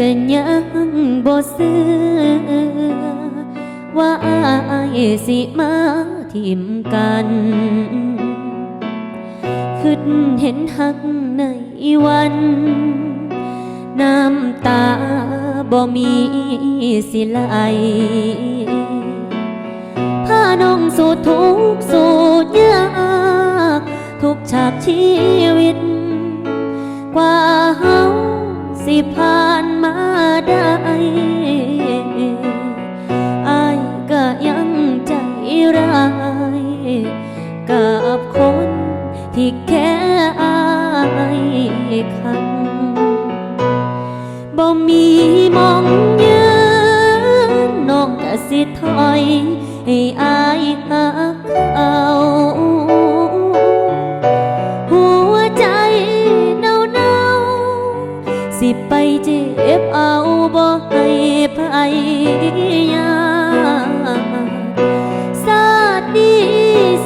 ยังบ่เสือว่าอายสิมาทิมกันขึ้นเห็นหักในวัน น้ำตาบ่มีสิไหลพาน้องสู่ทุกสู่ยากทุกฉากชีวิต กว่าเฮาสิผา ที่แค่อายคันบ่มีมองยืนน้องก็สิถอย ให้อายหักเขาหัวใจเนาเนาสิไปเจ็บเอาบ่ให้พายยาสาดี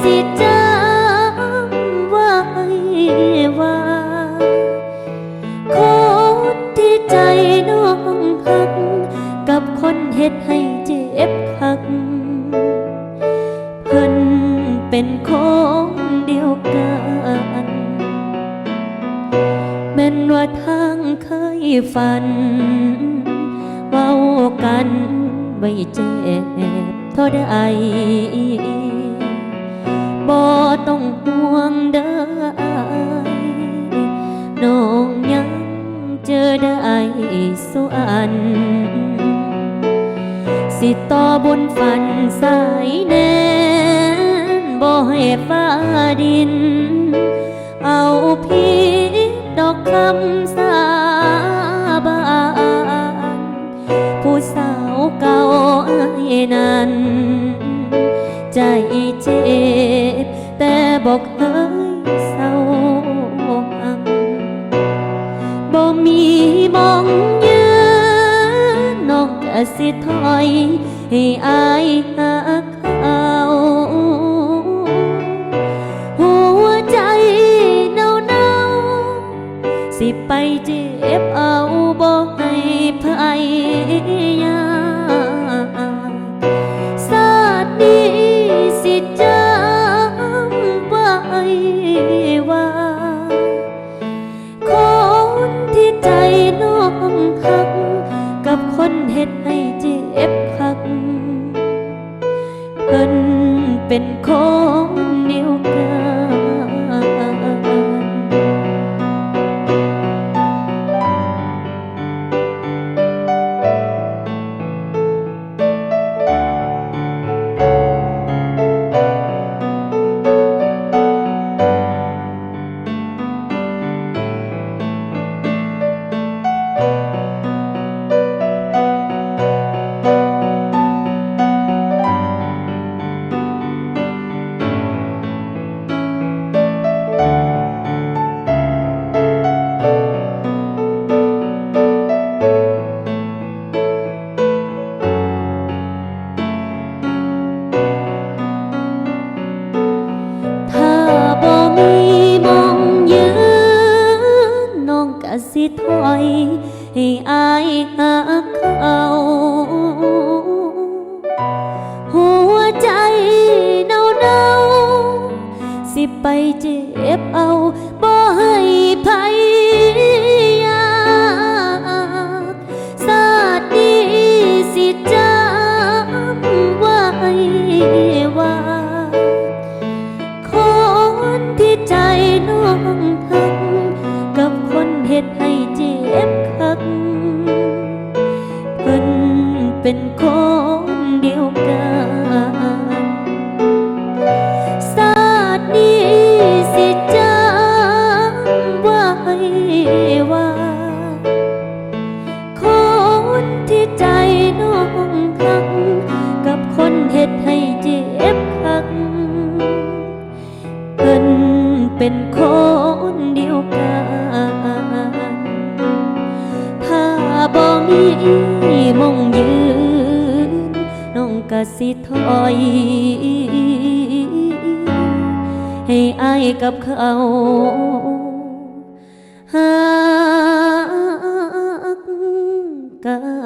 สิจ ว่าคนที่ใจน้องหัก กับคนเฮ็ดให้เจ็บคัก เพิ่นเป็นคนเดียวกันแม่นว่าทางเคยฝัน เว้ากันไว้เจ็บเท่าใด บ่ต้องห่วงเด้ออายน้องยังเจอได้สวรรค์สิต่อบนฝันสายแน่นบ่ให้ฟ้าดิน เอาพีดอกคำสาบานผู้สาวเก่าไอายนั้น มีมองยืนน้องกะสิถอย ให้อายหาเขาหัวใจเนาเนาสิไปเจ็บเอาบ่ให้พยา เๆสิไป ดให้เจ็บคัก เพิ่นเป็นคนเดียวกันถ้าบ่มีมองยืนน้องก็สิถอย ให้อายกับเขาหักกัน